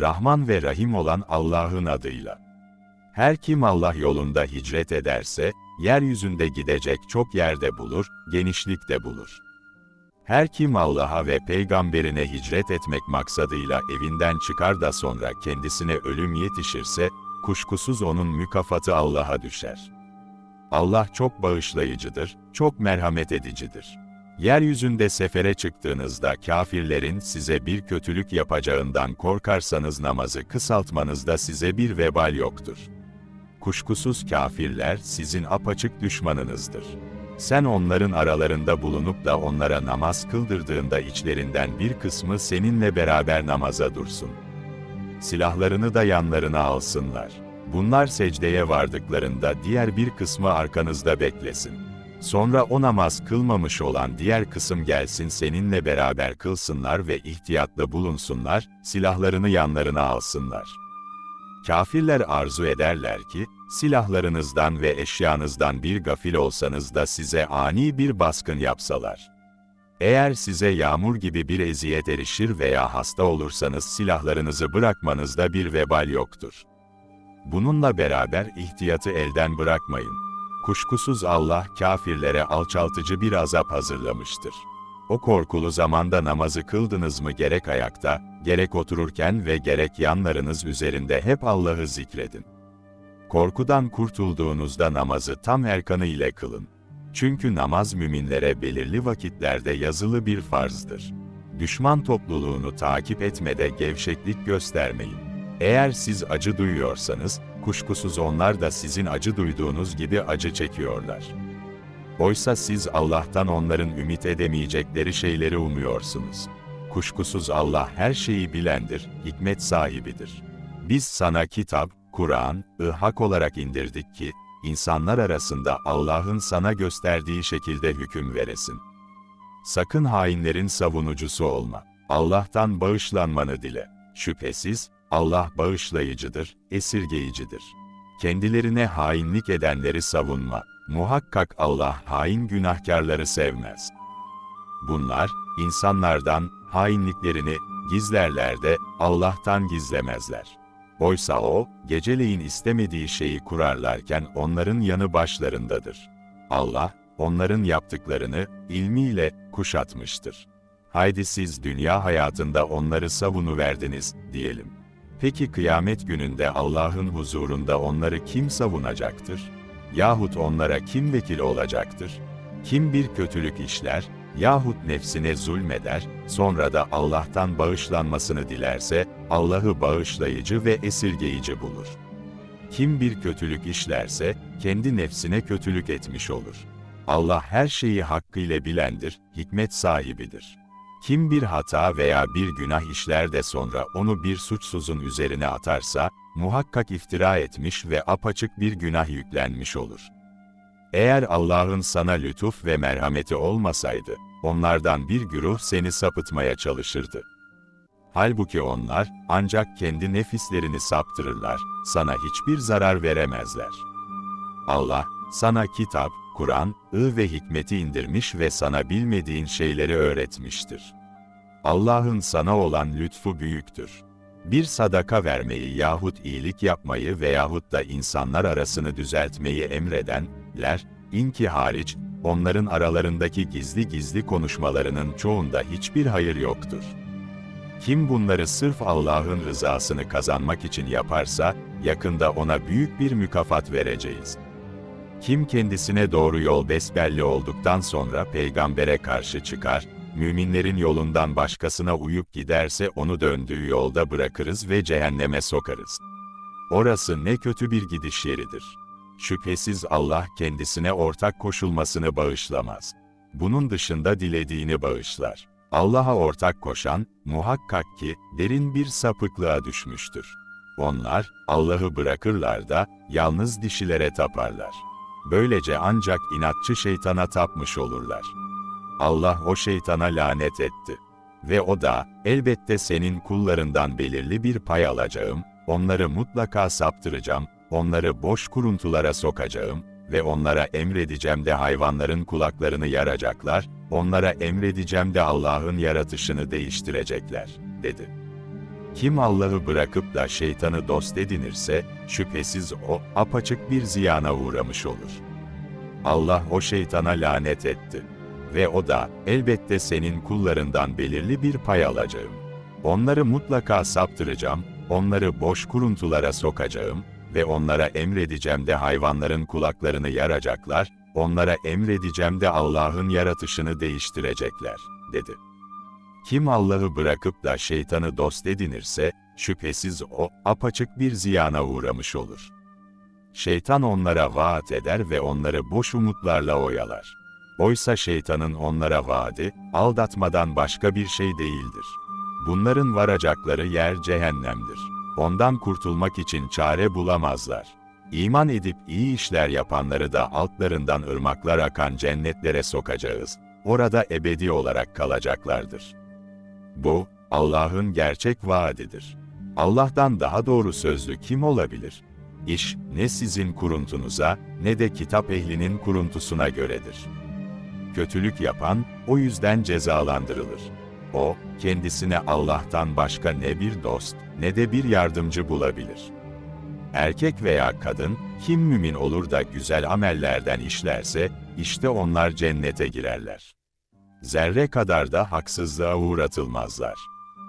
Rahman ve Rahim olan Allah'ın adıyla. Her kim Allah yolunda hicret ederse, yeryüzünde gidecek çok yerde bulur, genişlikte bulur. Her kim Allah'a ve peygamberine hicret etmek maksadıyla evinden çıkar da sonra kendisine ölüm yetişirse, kuşkusuz onun mükafatı Allah'a düşer. Allah çok bağışlayıcıdır, çok merhamet edicidir. Yeryüzünde sefere çıktığınızda kafirlerin size bir kötülük yapacağından korkarsanız namazı kısaltmanızda size bir vebal yoktur. Kuşkusuz kafirler sizin apaçık düşmanınızdır. Sen onların aralarında bulunup da onlara namaz kıldırdığında içlerinden bir kısmı seninle beraber namaza dursun. Silahlarını da yanlarına alsınlar. Bunlar secdeye vardıklarında diğer bir kısmı arkanızda beklesin. Sonra o namaz kılmamış olan diğer kısım gelsin seninle beraber kılsınlar ve ihtiyatlı bulunsunlar, silahlarını yanlarına alsınlar. Kafirler arzu ederler ki, silahlarınızdan ve eşyanızdan bir gafil olsanız da size ani bir baskın yapsalar. Eğer size yağmur gibi bir eziyet erişir veya hasta olursanız silahlarınızı bırakmanızda bir vebal yoktur. Bununla beraber ihtiyatı elden bırakmayın. Kuşkusuz Allah kafirlere alçaltıcı bir azap hazırlamıştır. O korkulu zamanda namazı kıldınız mı gerek ayakta, gerek otururken ve gerek yanlarınız üzerinde hep Allah'ı zikredin. Korkudan kurtulduğunuzda namazı tam erkanı ile kılın. Çünkü namaz müminlere belirli vakitlerde yazılı bir farzdır. Düşman topluluğunu takip etmede gevşeklik göstermeyin. Eğer siz acı duyuyorsanız, kuşkusuz onlar da sizin acı duyduğunuz gibi acı çekiyorlar. Oysa siz Allah'tan onların ümit edemeyecekleri şeyleri umuyorsunuz. Kuşkusuz Allah her şeyi bilendir, hikmet sahibidir. Biz sana kitap, Kur'an-ı hak olarak indirdik ki, insanlar arasında Allah'ın sana gösterdiği şekilde hüküm veresin. Sakın hainlerin savunucusu olma. Allah'tan bağışlanmanı dile. Şüphesiz, Allah bağışlayıcıdır, esirgeyicidir. Kendilerine hainlik edenleri savunma. Muhakkak Allah hain günahkarları sevmez. Bunlar, insanlardan hainliklerini gizlerler de Allah'tan gizlemezler. Oysa o, geceleyin istemediği şeyi kurarlarken onların yanı başlarındadır. Allah, onların yaptıklarını ilmiyle kuşatmıştır. Haydi siz dünya hayatında onları savunuverdiniz, diyelim. Peki kıyamet gününde Allah'ın huzurunda onları kim savunacaktır? Yahut onlara kim vekil olacaktır? Kim bir kötülük işler, yahut nefsine zulmeder, sonra da Allah'tan bağışlanmasını dilerse, Allah'ı bağışlayıcı ve esirgeyici bulur. Kim bir kötülük işlerse, kendi nefsine kötülük etmiş olur. Allah her şeyi hakkıyla bilendir, hikmet sahibidir. Kim bir hata veya bir günah işler de sonra onu bir suçsuzun üzerine atarsa, muhakkak iftira etmiş ve apaçık bir günah yüklenmiş olur. Eğer Allah'ın sana lütuf ve merhameti olmasaydı, onlardan bir güruh seni sapıtmaya çalışırdı. Halbuki onlar, ancak kendi nefislerini saptırırlar, sana hiçbir zarar veremezler. Allah, sana kitap, Kur'an, ı ve hikmeti indirmiş ve sana bilmediğin şeyleri öğretmiştir. Allah'ın sana olan lütfu büyüktür. Bir sadaka vermeyi yahut iyilik yapmayı veyahut da insanlar arasını düzeltmeyi emredenler, inki hariç, onların aralarındaki gizli gizli konuşmalarının çoğunda hiçbir hayır yoktur. Kim bunları sırf Allah'ın rızasını kazanmak için yaparsa, yakında ona büyük bir mükafat vereceğiz. Kim kendisine doğru yol besbelli olduktan sonra peygambere karşı çıkar, müminlerin yolundan başkasına uyup giderse onu döndüğü yolda bırakırız ve cehenneme sokarız. Orası ne kötü bir gidiş yeridir. Şüphesiz Allah kendisine ortak koşulmasını bağışlamaz. Bunun dışında dilediğini bağışlar. Allah'a ortak koşan, muhakkak ki, derin bir sapıklığa düşmüştür. Onlar, Allah'ı bırakırlar da, yalnız dişilere taparlar. Böylece ancak inatçı şeytana tapmış olurlar. Allah o şeytana lanet etti. Ve o da, elbette senin kullarından belirli bir pay alacağım, onları mutlaka saptıracağım, onları boş kuruntulara sokacağım ve onlara emredeceğim de hayvanların kulaklarını yaracaklar, onlara emredeceğim de Allah'ın yaratışını değiştirecekler, dedi. Kim Allah'ı bırakıp da şeytanı dost edinirse, şüphesiz o, apaçık bir ziyana uğramış olur. Allah o şeytana lanet etti. Ve o da, elbette senin kullarından belirli bir pay alacağım. Onları mutlaka saptıracağım, onları boş kuruntulara sokacağım ve onlara emredeceğim de hayvanların kulaklarını yaracaklar, onlara emredeceğim de Allah'ın yaratışını değiştirecekler, dedi. Kim Allah'ı bırakıp da şeytanı dost edinirse, şüphesiz o, apaçık bir ziyana uğramış olur. Şeytan onlara vaat eder ve onları boş umutlarla oyalar. Oysa şeytanın onlara vaadi, aldatmadan başka bir şey değildir. Bunların varacakları yer cehennemdir. Ondan kurtulmak için çare bulamazlar. İman edip iyi işler yapanları da altlarından ırmaklar akan cennetlere sokacağız. Orada ebedi olarak kalacaklardır. Bu, Allah'ın gerçek vaadidir. Allah'tan daha doğru sözlü kim olabilir? İş, ne sizin kuruntunuza, ne de kitap ehlinin kuruntusuna göredir. Kötülük yapan, o yüzden cezalandırılır. O, kendisine Allah'tan başka ne bir dost, ne de bir yardımcı bulabilir. Erkek veya kadın, kim mümin olur da güzel amellerden işlerse, işte onlar cennete girerler. Zerre kadar da haksızlığa uğratılmazlar.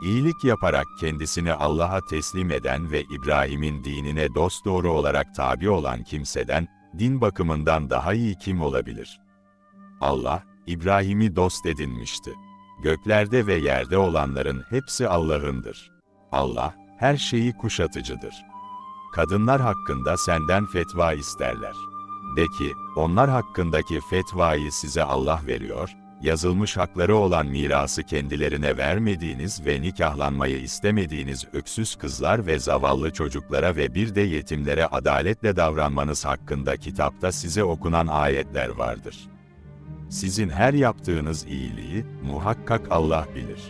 İyilik yaparak kendisini Allah'a teslim eden ve İbrahim'in dinine dosdoğru olarak tabi olan kimseden, din bakımından daha iyi kim olabilir? Allah, İbrahim'i dost edinmişti. Göklerde ve yerde olanların hepsi Allah'ındır. Allah, her şeyi kuşatıcıdır. Kadınlar hakkında senden fetva isterler. De ki, onlar hakkındaki fetvayı size Allah veriyor, yazılmış hakları olan mirası kendilerine vermediğiniz ve nikahlanmayı istemediğiniz öksüz kızlar ve zavallı çocuklara ve bir de yetimlere adaletle davranmanız hakkında kitapta size okunan ayetler vardır. Sizin her yaptığınız iyiliği, muhakkak Allah bilir.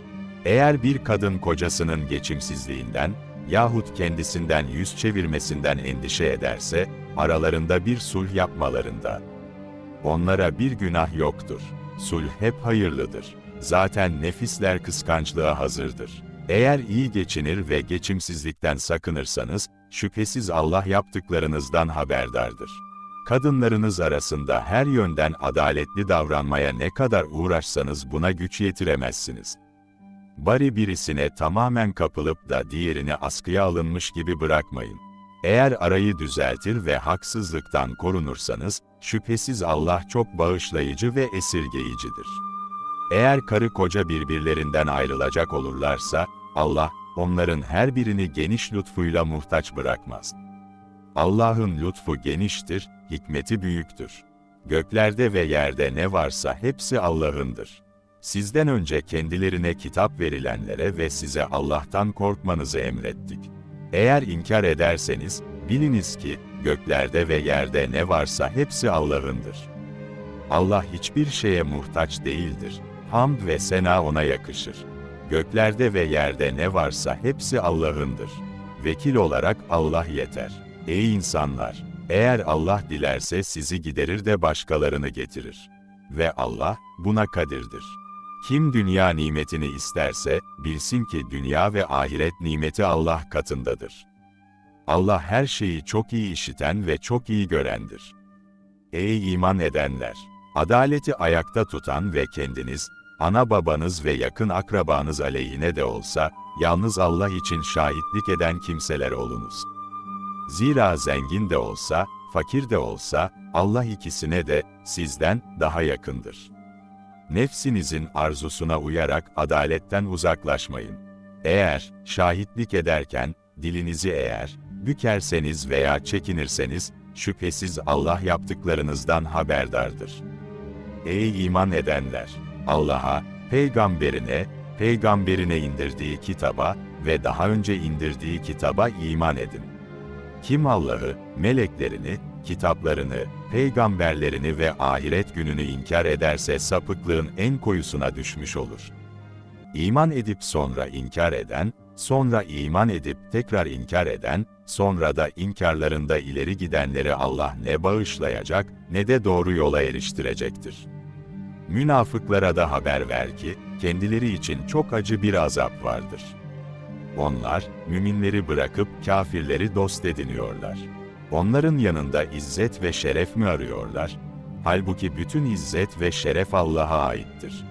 Eğer bir kadın kocasının geçimsizliğinden, yahut kendisinden yüz çevirmesinden endişe ederse, aralarında bir sulh yapmalarında. Onlara bir günah yoktur. Sulh hep hayırlıdır. Zaten nefisler kıskançlığa hazırdır. Eğer iyi geçinir ve geçimsizlikten sakınırsanız, şüphesiz Allah yaptıklarınızdan haberdardır. Kadınlarınız arasında her yönden adaletli davranmaya ne kadar uğraşsanız buna güç yetiremezsiniz. Bari birisine tamamen kapılıp da diğerini askıya alınmış gibi bırakmayın. Eğer arayı düzeltir ve haksızlıktan korunursanız, şüphesiz Allah çok bağışlayıcı ve esirgeyicidir. Eğer karı koca birbirlerinden ayrılacak olurlarsa, Allah, onların her birini geniş lütfuyla muhtaç bırakmaz. Allah'ın lütfu geniştir, hikmeti büyüktür. Göklerde ve yerde ne varsa hepsi Allah'ındır. Sizden önce kendilerine kitap verilenlere ve size Allah'tan korkmanızı emrettik. Eğer inkar ederseniz, biliniz ki, göklerde ve yerde ne varsa hepsi Allah'ındır. Allah hiçbir şeye muhtaç değildir. Hamd ve sena ona yakışır. Göklerde ve yerde ne varsa hepsi Allah'ındır. Vekil olarak Allah yeter. Ey insanlar! Eğer Allah dilerse sizi giderir de başkalarını getirir. Ve Allah, buna kadirdir. Kim dünya nimetini isterse, bilsin ki dünya ve ahiret nimeti Allah katındadır. Allah her şeyi çok iyi işiten ve çok iyi görendir. Ey iman edenler! Adaleti ayakta tutan ve kendiniz, ana babanız ve yakın akrabanız aleyhine de olsa, yalnız Allah için şahitlik eden kimseler olunuz. Zira zengin de olsa, fakir de olsa, Allah ikisine de, sizden, daha yakındır. Nefsinizin arzusuna uyarak adaletten uzaklaşmayın. Eğer, şahitlik ederken, dilinizi eğer, bükerseniz veya çekinirseniz, şüphesiz Allah yaptıklarınızdan haberdardır. Ey iman edenler! Allah'a, peygamberine, peygamberine indirdiği kitaba ve daha önce indirdiği kitaba iman edin. Kim Allah'ı, meleklerini, kitaplarını, peygamberlerini ve ahiret gününü inkar ederse sapıklığın en koyusuna düşmüş olur. İman edip sonra inkar eden, sonra iman edip tekrar inkar eden, sonra da inkarlarında ileri gidenleri Allah ne bağışlayacak, ne de doğru yola eriştirecektir. Münafıklara da haber ver ki, kendileri için çok acı bir azap vardır. Onlar, müminleri bırakıp kafirleri dost ediniyorlar. Onların yanında izzet ve şeref mi arıyorlar? Halbuki bütün izzet ve şeref Allah'a aittir.